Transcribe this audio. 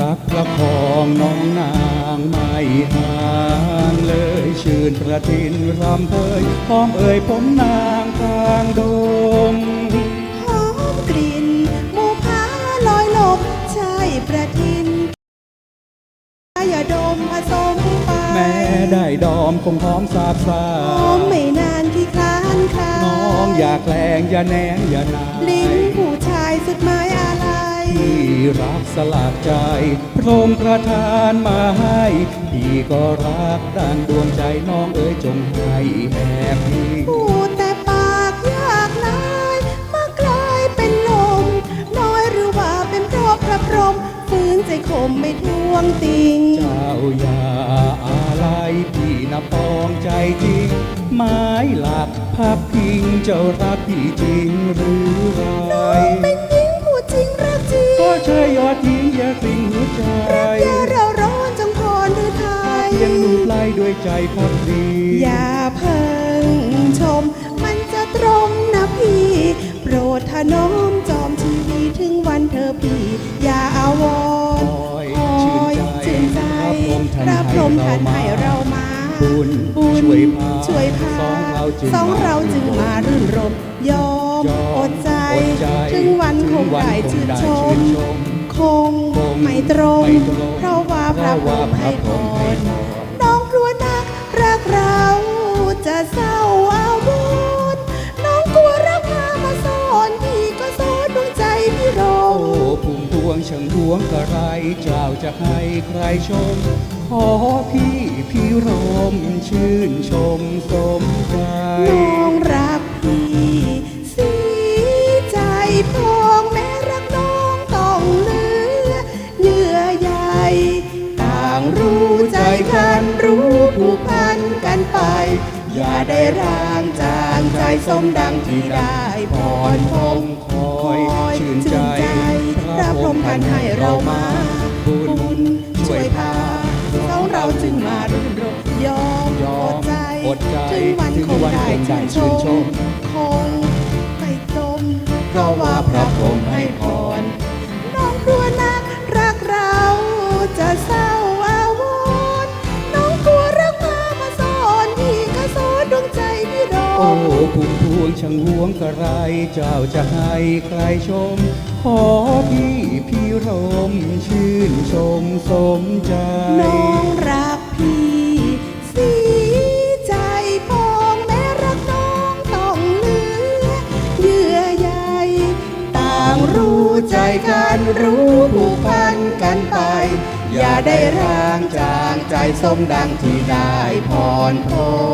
รักประคองน้องนางไม่ห่างเลย ชื่นประทินรำเอ่ยหอมเอ่ยผมนางกางดงหอมกลิ่นมูพาลอยลมใช่ประทินอย่าดมผสมไปแม้ได้ดอมคงหอมสาบสาหอมไม่นานที่คลานคลาน้องอย่าแกล้งอย่าแนงอย่านายลิ้น รักสลากใจ พระองค์ประทานมาให้ พี่ก็รักดังดวงใจน้องเอ๋ยจงให้แอบพี่พูดแต่ปากอยากนายมากลายเป็นลม น้อยหรือว่าเป็นเพราะพระพรหมฝืนใจคมไม่ทวงติง เจ้าอย่าอะไรพี่นับปองใจจริงไม้หลักพับพิงเจ้ารักพี่จริงหรือไรเป็นหญิงผู้จริ กลิ่งหัวใจอย่าเราร้อนจงพรหรือไทยเพียงลูบไล่ด้วยใจพักดีอย่าเพิ่งชม มันจะตรงนะพี่ โปรดถนอมจอมชีวีถึงวันเธอพี่ อย่าอาวรคอยคอยชื่นใจพระพรหมท่านให้เรามาบุญบุญช่วยพาช่วยพาสองเราจึงสองเราจึงมารื่นรมยอมยอมอดใจอดใจ ถึงวันคงได้ถึชื่งนวันชคงได้ชื่มนชม คงไม่ตรง เพราะว่าพระพรหมให้พราะว่าพระพรหมให้พรน้องกลัวนักรักเราจะเศร้าอาวรณ์น้องกลัวรักพามาซ่อนพี่ก็ซ่อนดวงใจพี่รโอ้งพุ่มพวงช่างหวงกระไรเจ้าจะให้ใครชม ขอพี่พี่รมชื่นชมสมใจน้องรักพี่สีใจพอ รู้ใจกันรู้ผูกพันกันไป อย่าได้ร่างจางใจสมดังที่ได้พรพงคอยชื่นใจพระพรหมท่านให้เรามาบุญช่วยพาสองเราจึงมารื่นรมยอมยออมดใจอดใจถึงวันถึงคงวันได้คงได้ชื่นชชื่นชมมคงไม่จมเพราะว่าพระพรหมให้ พุ่มพวงช่างหวงกระไร เจ้าจะให้ใครชม ขอพี่พี่รมชื่นชมสมใจ น้องรักพี่สีใจพองแม้รักน้องต้องเหลือเยื่อใยต่างรู้ใจกันรู้ผูกพันกันไป อย่าได้ร่างจางใจสมดังที่ได้พรพง